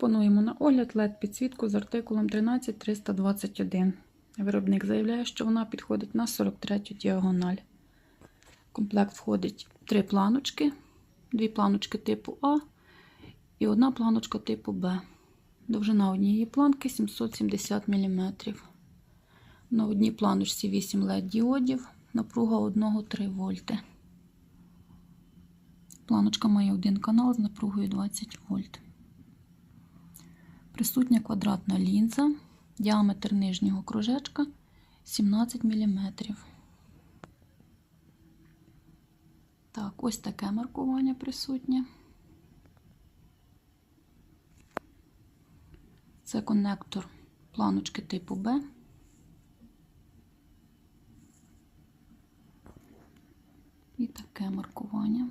Пропонуємо на огляд LED підсвітку з артикулом 13321. Виробник заявляє, що вона підходить на 43 діагональ. В комплект входить три планочки, дві планочки типу А і одна планочка типу Б. Довжина однієї планки 770 мм. На одній планочці 8 LED діодів, напруга 1-3 вольти. Планочка має один канал з напругою 20 вольт. Присутня квадратна лінза, діаметр нижнього кружечка 17 мм. Так, ось таке маркування присутнє. Це коннектор планочки типу Б. І таке маркування.